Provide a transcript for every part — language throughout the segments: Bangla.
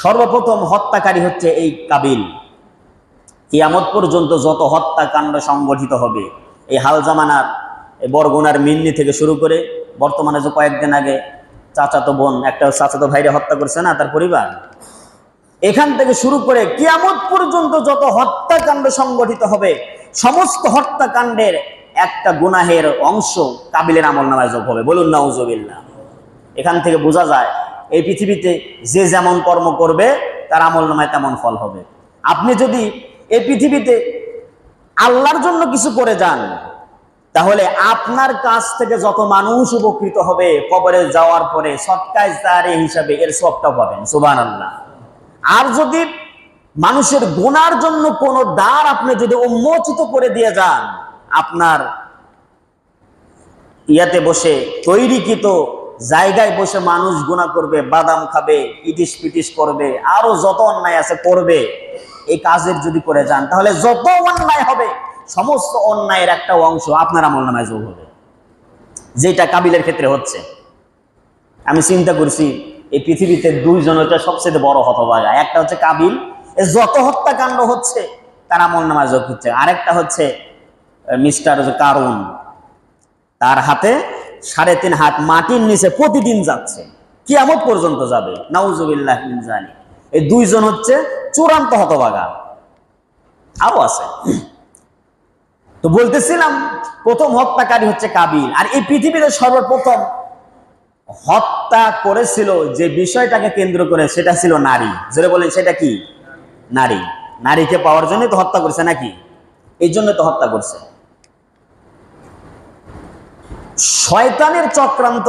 সর্বপ্রথম হত্যাকারী হচ্ছে এই কাবিল। কিয়ামত পর্যন্ত যত হত্যাকাণ্ড সংগঠিত হবে, এই হাল জামানার, এই বরগুনার মিন্নি থেকে শুরু করে, বর্তমানে যে কয়েকদিন আগে চাচাতো বোন, একটা চাচাতো ভাইরে হত্যা করছে না, তার পরিবার? এখান থেকে শুরু করে কিয়ামত পর্যন্ত যত হত্যাকাণ্ড সংগঠিত হবে, সমস্ত হত্যাকাণ্ডের একটা গুনাহের অংশ কাবিলের আমল নামায় যোগ হবে। বলুন নাউজবিল্লা এখান থেকে বোঝা যায় এই পৃথিবীতে যে যেমন কর্ম করবে, তার আমল নামায় তেমন ফল হবে। আপনি যদি এই পৃথিবীতে আল্লাহর জন্য কিছু করে যান, তাহলে আপনার কাছ থেকে যত মানুষ উপকৃত হবে, কবরে যাওয়ার পরে সৎকাজ তার হিসাবে এর সবটা পাবেন সুবান আল্লাহ আর যদি মানুষের গুনার জন্য কোন দ্বার আপনি যদি উন্মোচিত করে দিয়ে যান, আপনার ইয়াতে বসে তৈরিকৃত জায়গায় বসে মানুষ গুণা করবে, বাদাম খাবে ইটিস পিটিস করবে, আরও যত অন্যায় আছে করবে। এই কাজের যদি করে যান, তাহলে যত অন্যায় হবে, সমস্ত অন্যায়ের একটা অংশ আপনার আমল নামায় যোগ হবে। যেটা কাবিলের ক্ষেত্রে হচ্ছে। আমি চিন্তা করছি, এই পৃথিবীতে দুইজন হচ্ছে সবচেয়ে বড় হতভাগা। একটা হচ্ছে কাবিল যত হত্যাকাণ্ড হচ্ছে, তার আমল নামায় যোগ হচ্ছে। আরেকটা হচ্ছে মিস্টার কারুন, তার হাতে সাড়ে তিন হাত মাটির নিচে প্রতিদিন যাচ্ছে। কিয়ামত পর্যন্ত যাবে। নাউজুবিল্লাহ জালিক। এই দুইজন হচ্ছে চূড়ান্ত হতভাগা। আরও আছে। তো বলতেছিলাম, প্রথম হত্যাকারী হচ্ছে কাবিল। আর এই পৃথিবীতে সর্বপ্রথম হত্যা করেছিল যে বিষয়টাকে কেন্দ্র করে সেটা ছিল নারী। যেটা বলেন, সেটা কি? নারী। নারীকে পাওয়ার জন্যই তো হত্যা করছে নাকি? এই জন্য তো হত্যা করছে। শয়তানের চক্রান্ত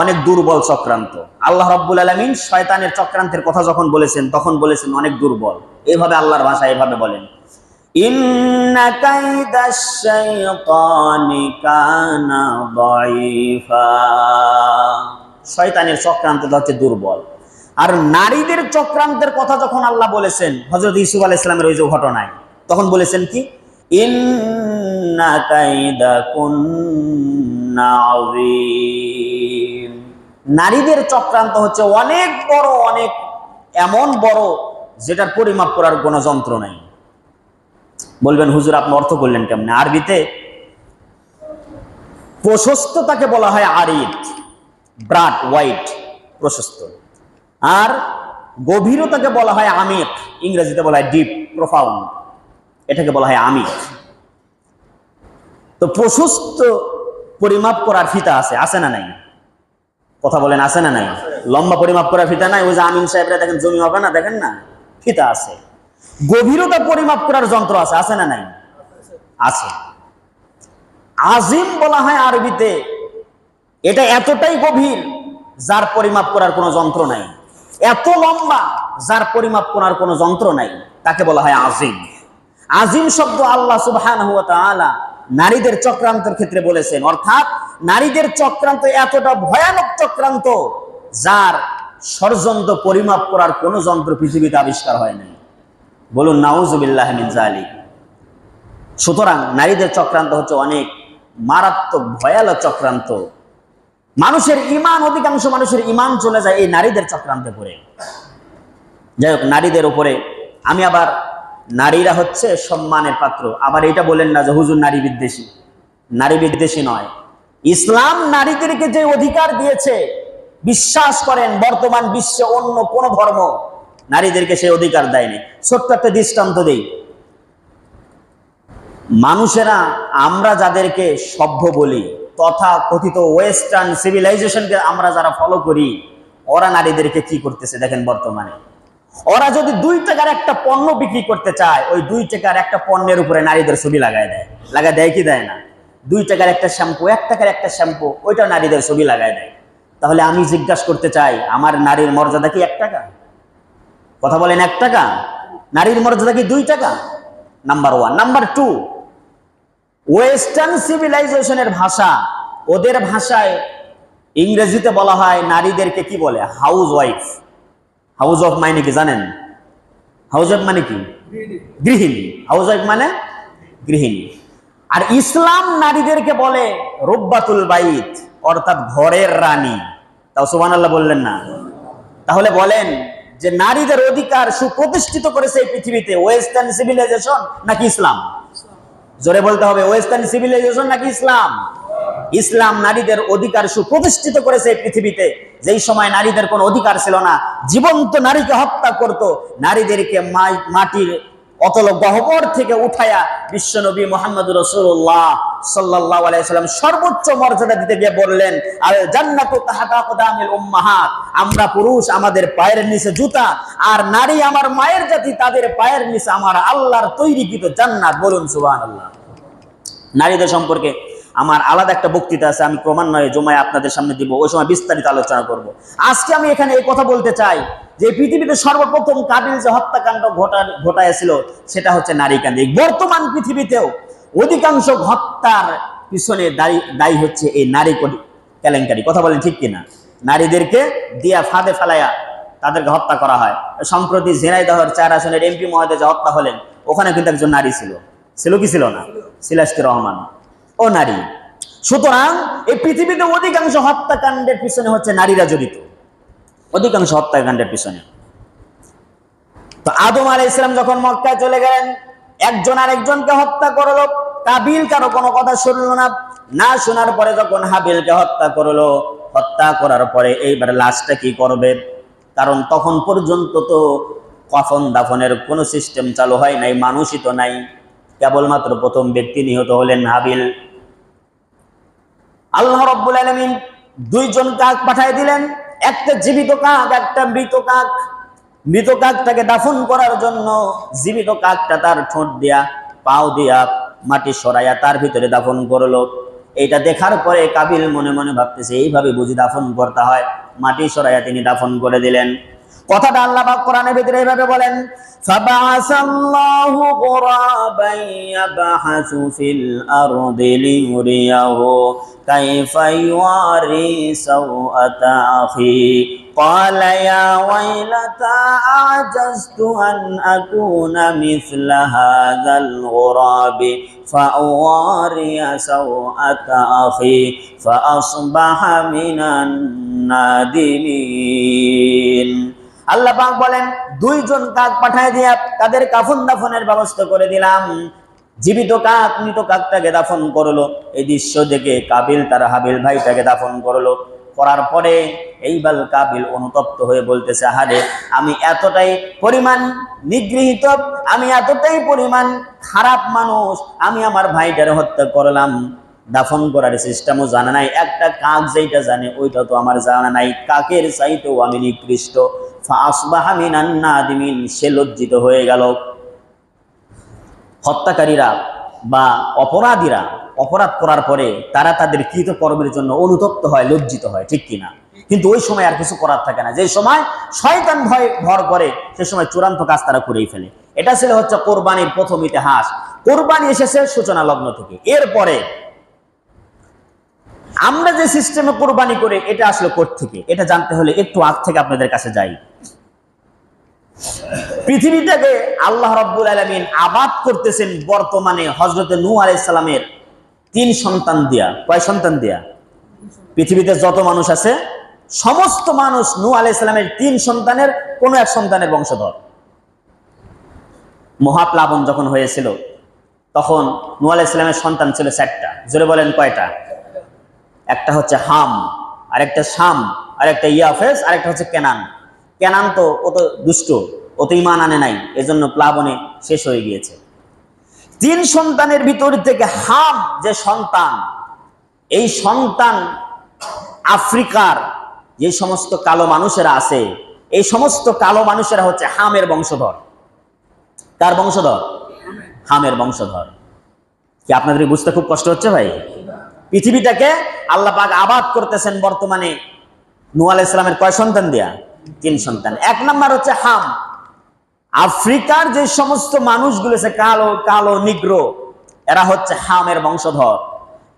অনেক দুর্বল চক্রান্ত। আল্লাহ রব্বুল আলমিন শয়তানের চক্রান্তের কথা যখন বলেছেন, তখন বলেছেন অনেক দুর্বল। এইভাবে আল্লাহর ভাষা এভাবে বলেন কানা শয়তানের চক্রান্ত হচ্ছে দুর্বল। আর নারীদের চক্রান্তের কথা যখন আল্লাহ বলেছেন হজরত ইসুফ আলাহ ইসলামের ওই যে ঘটনায়, তখন বলেছেন কি? ইন্না কাইদা কুন্না নারীদের চক্রান্ত হচ্ছে অনেক বড়, অনেক এমন বড়, যেটার পরিমাপ করার কোনো যন্ত্র নাই। বলবেন, হুজুর, আপনি অর্থ করলেন কেমনে? আরবিতে, প্রশস্ততাকে বলা হয় আরিদ ব্রাড, হোয়াইট, প্রশস্ত। আর গভীরতাকে বলা হয় আমিক ইংরেজিতে বলা হয় ডিপ, প্রফাউন্ড। এটাকে বলা হয় আমিক তো প্রশস্ত পরিমাপ করার ফিতা আছে আছে না নাই? কথা বলেন, আছে না নাই? লম্বা পরিমাপ করার ফিতা নাই? ওই যে আমিন সাহেবরা দেখেন জমি হবে না, দেখেন না? ফিতা আছে। গভীরতা পরিমাপ করার যন্ত্র আছে আছে না নাই? আছে। আজিম বলা হয় আরবিতে, এটা এতটাই গভীর, যার পরিমাপ করার কোনো যন্ত্র নাই। এত লম্বা, যার পরিমাপ করার কোনো যন্ত্র নাই, তাকে বলা হয় আজিম। আজিম শব্দ আল্লাহ সুবহানাহু ওয়া তাআলা নারীদের চক্রান্তের ক্ষেত্রে বলেছেন। অর্থাৎ নারীদের চক্রান্ত এতটা ভয়ানক চক্রান্ত যার ষড়যন্ত্র পরিমাপ করার কোনো যন্ত্র পৃথিবীতে আবিষ্কার হয় নাই। বলুন, নাউজুবিল্লাহ মিন জালিক সুতরাং নারীদের চক্রান্ত হচ্ছে অনেক মারাত্মক ভয়ানক চক্রান্ত। মানুষের ইমান, অধিকাংশ মানুষের ইমান চলে যায় এই নারীদের চক্রান্তে পড়ে। যাই হোক, নারীদের উপরে আমি আবার নারীরা হচ্ছে সম্মানের পাত্র। আবার এটা বলেন না যে হুজুর নারী বিদ্বেষী। নারী বিদ্বেষী নয়। ইসলাম নারীদেরকে যে অধিকার দিয়েছে, বিশ্বাস করেন, বর্তমান বিশ্বে অন্য কোন ধর্ম নারীদেরকে সেই অধিকার দেয়নি। ছোট্ট একটা দৃষ্টান্ত দেই। মানুষেরা, আমরা যাদেরকে সভ্য বলি, তথা কথিত ওয়েস্টার্ন সিভিলাইজেশনকে আমরা যারা ফলো করি, ওরা নারীদেরকে কি করতেছে দেখেন বর্তমানে। ওরা যদি দুই টাকার একটা পণ্য বিক্রি করতে চায়, ওই দুই টাকার একটা পণ্যের উপরে নারীদের ছবি লাগায় দেয়। লাগায় দেয় কি দেয় না? দুই টাকার একটা শ্যাম্পু, এক টাকার একটা শ্যাম্পু ওইটা নারীদের ছবি লাগায় দেয়। তাহলে আমি জিজ্ঞাসা করতে চাই, আমার নারীর মর্যাদা কি এক টাকা? কথা বলেন এক টাকা। নারীর মর্যাদা কি দুই টাকা? Number one number two western সিভিলাইজেশনের ভাষা, ওদের ভাষায় ইংরেজিতে বলা হয় নারীদেরকে কি বলে? হাউস ওয়াইফ হাউস অফ মানে কি জানেন? হাউস অফ মানে কি? গৃহিণী। হাউস অফ মানে গৃহিণী। আর ইসলাম নারীদেরকে বলে রব্বাতুল বাইত, অর্থাৎ ঘরের রানী। তাও সুবহানাল্লাহ বললেন না। তাহলে বলেন যে নারীদের অধিকার সুপ্রতিষ্ঠিত করেছে এই পৃথিবীতে ওয়েস্টার্ন সিভিলাইজেশন নাকি ইসলাম? জোরে বলতে হবে ওয়েস্টার্ন সিভিলাইজেশন নাকি ইসলাম? ইসলাম নারীদের অধিকার সুপ্রতিষ্ঠিত করেছে পৃথিবীতে। যেই সময় নারীদের কোনো অধিকার ছিল না, জীবন্ত নারীকে হত্যা করত, নারীদেরকে মাটির অতল গহ্বর থেকে উঠায়া বিশ্বনবী মোহাম্মদ রসুল্লাহ সাল্লাহ আলাইসাল্লাম সর্বোচ্চ মর্যাদা দিতে গিয়ে বললেন আর জান্নাতু উম্মাহাত, আমরা পুরুষ আমাদের পায়ের নিচে জুতা, আর নারী আমার মায়ের জাতি তাদের পায়ের নিচে আমার আল্লাহর তৈরিকৃত জান্নাত। বলুন সুবহানাল্লাহ। নারীদের সম্পর্কে আমার আলাদা একটা বক্তৃতা আছে, আমি ক্রমান্বয়ে জমায় আপনাদের সামনে দিব, ওই সময় বিস্তারিত আলোচনা করব। আজকে আমি এখানে এই কথা বলতে চাই যে পৃথিবীতে সর্বপ্রথম কাবিল যে হত্যাকাণ্ড ঘটা ঘটাইছিল সেটা হচ্ছে নারী কেন্দ্রিক বর্তমান পৃথিবীতেও অধিকাংশ হত্যার পিছনে দায়ী দায়ী হচ্ছে এই নারী কলি- কেলেঙ্কারি। কথা বলেন ঠিক কিনা? নারীদেরকে দিয়া ফাঁদে ফেলাইয়া তাদেরকে হত্যা করা হয়। সম্প্রতি ঝিনাইদহের চার আসনের এমপি মহোদয় যে হত্যা হলেন, ওখানে কিন্তু একজন নারী ছিল। ছিল কি ছিল না? সিলাস্তি রহমান। ও নারী। সুতরাং এই পৃথিবীতে অধিকাংশ হত্যাকাণ্ডের পিছনে হচ্ছে নারীরা জড়িত। অধিকাংশ হত্যাকাণ্ডের পিছনে। তো আদম আলাই ইসলাম যখন মক্কায় চলে গেলেন, একজন আর একজনকে হত্যা করল। কাবিল কারও কোনো কথা শুনলো না। না শোনার পরে যখন হাবিলকে হত্যা করল, হত্যা করার পরে এইবার লাশটা কি করবে? কারণ তখন পর্যন্ত তো কফন দাফনের কোনো সিস্টেম চালু হয় নাই, মানুষই তো নাই। কেবলমাত্র প্রথম ব্যক্তি নিহত হলেন হাবিল। আল্লাহ রব্বুল আলমিন দুইজন কাক পাঠাই দিলেন। একটা জীবিত কাক, একটা মৃত কাক। মৃত কাকটাকে দাফন করার জন্য জীবিত কাকটা তার ঠোঁট দিয়া, পাও দিয়া মাটি সরাইয়া তার ভিতরে দাফন করল। এইটা দেখার পরে কাবিল মনে মনে ভাবতেছে, এইভাবে বুঝি দাফন করতে হয়। মাটি সরাইয়া তিনি দাফন করে দিলেন। কথাটা আল্লাহ পাক কোরআনের ভিতরে এইভাবে বলেন فبعث الله غرابا يبحث في الأرض ليريه كيف يواري سوءة أخيه قال يا ويلتى أعجزت أن أكون مثل هذا الغراب فأواري سوءة أخي فأصبح من النادمين আল্লাহ পাক বলেন, দুইজন কাক পাঠায় দিয়া তাদের কাফন দাফনের ব্যবস্থা করে দিলাম। জীবিত কাক মৃত কাকটাকে দাফন করল। এই দৃশ্য দেখে কাবিল তার হাবিল ভাইটাকে দাফন করল। করার পরে এইবার কাবিল অনুতপ্ত হয়ে বলতেছে, আহারে, আমি এতটাই পরিমাণ নিগৃহীত, আমি এতটাই পরিমাণ খারাপ মানুষ, আমি আমার ভাইটারে হত্যা করলাম। দাফন করার সিস্টেমও জানা নাই। একটা কাক যেটা জানে, ওইটা তো আমার জানা নাই। কাকের চাইতেও আমি নিকৃষ্ট। সে লজ্জিত হয়ে গেল। হত্যাকারীরা বা অপরাধীরা অপরাধ করার পরে তারা তাদের কৃত কর্মের জন্য অনুতপ্ত হয়, লজ্জিত হয়, ঠিক কিনা? কিন্তু ওই সময় আর কিছু করার থাকে না। যে সময় শয়তান ভয়, ভর করে, সে সময় চূড়ান্ত কাজ তারা করেই ফেলে। এটা ছিল হচ্ছে কোরবানির প্রথম ইতিহাস। কোরবানি এসেছে সূচনা লগ্ন থেকে। এরপরে আমরা যে সিস্টেমে কোরবানি করে, এটা আসলে থেকে এটা জানতে হলে একটু আগ থেকে আপনাদের কাছে যাই। পৃথিবীটাকে আল্লাহ রব্বুল আলমিন আবাদ করতেছেন বর্তমানে হজরত নূ আলাইসালামের তিন সন্তান দিয়া। কয় সন্তান দিয়া? পৃথিবীতে যত মানুষ আছে, সমস্ত মানুষ নূ আলাইসালামের তিন সন্তানের কোনো এক সন্তানের বংশধর। মহাপ্লাবন যখন হয়েছিল, তখন নূ আলাইসালামের সন্তান ছিল চারটা। জোরে বলেন কয়টা? একটা হচ্ছে হাম, আরেকটা শাম, আরেকটা ইয়াফেস আরেকটা হচ্ছে কেনান। কেনান তো ও তো দুষ্ট, ও তো ইমান আনে নাই, এজন্য প্লাবনে শেষ হয়ে গিয়েছে। তিন সন্তানের ভিতর থেকে হাম যে সন্তান, এই সন্তান আফ্রিকার যে সমস্ত কালো মানুষেরা আছে, এই সমস্ত কালো মানুষেরা হচ্ছে হামের বংশধর। কার বংশধর? হামের বংশধর। কি আপনাদের বুঝতে খুব কষ্ট হচ্ছে ভাই? পৃথিবীটাকে আল্লাহ পাক আবাদ করতেছেন বর্তমানে নূ আলাইহিস সালামের কয় সন্তান দিয়া? তিন সন্তান। এক নাম্বার হচ্ছে হাম। আফ্রিকার যে সমস্ত মানুষগুলো আছে, কালো কালো, নিগ্রো, এরা হচ্ছে হামের বংশধর।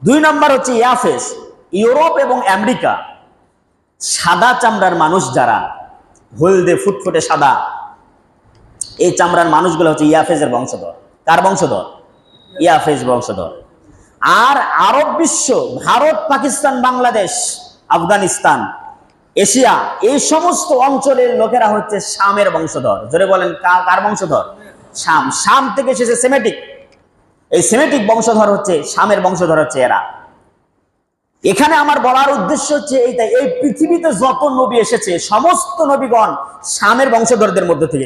দুই নাম্বার হচ্ছে ইয়াফেস। ইউরোপ এবং আমেরিকা। সাদা চামড়ার মানুষ যারা, হলদে ফুটফুটে সাদা, এই চামড়ার মানুষগুলো হচ্ছে ইয়াফেজের বংশধর। কার বংশধর? ইয়াফেজ বংশধর। আর আরব বিশ্ব, ভারত, পাকিস্তান, বাংলাদেশ, আফগানিস্তান, এশিয়া, এই সমস্ত অঞ্চলের লোকেরা হচ্ছে শামের বংশধর। জোরে বলেন, কার বংশধর? শাম। শাম থেকে এসেছে সেমেটিক। এই সেমেটিক বংশধর হচ্ছে, শামের বংশধর হচ্ছে এরা। এখানে আমার বলার উদ্দেশ্য হচ্ছে এইটাই, এই পৃথিবীতে যত নবী এসেছে, সমস্ত নবীগণ শামের বংশধরদের মধ্যে থেকে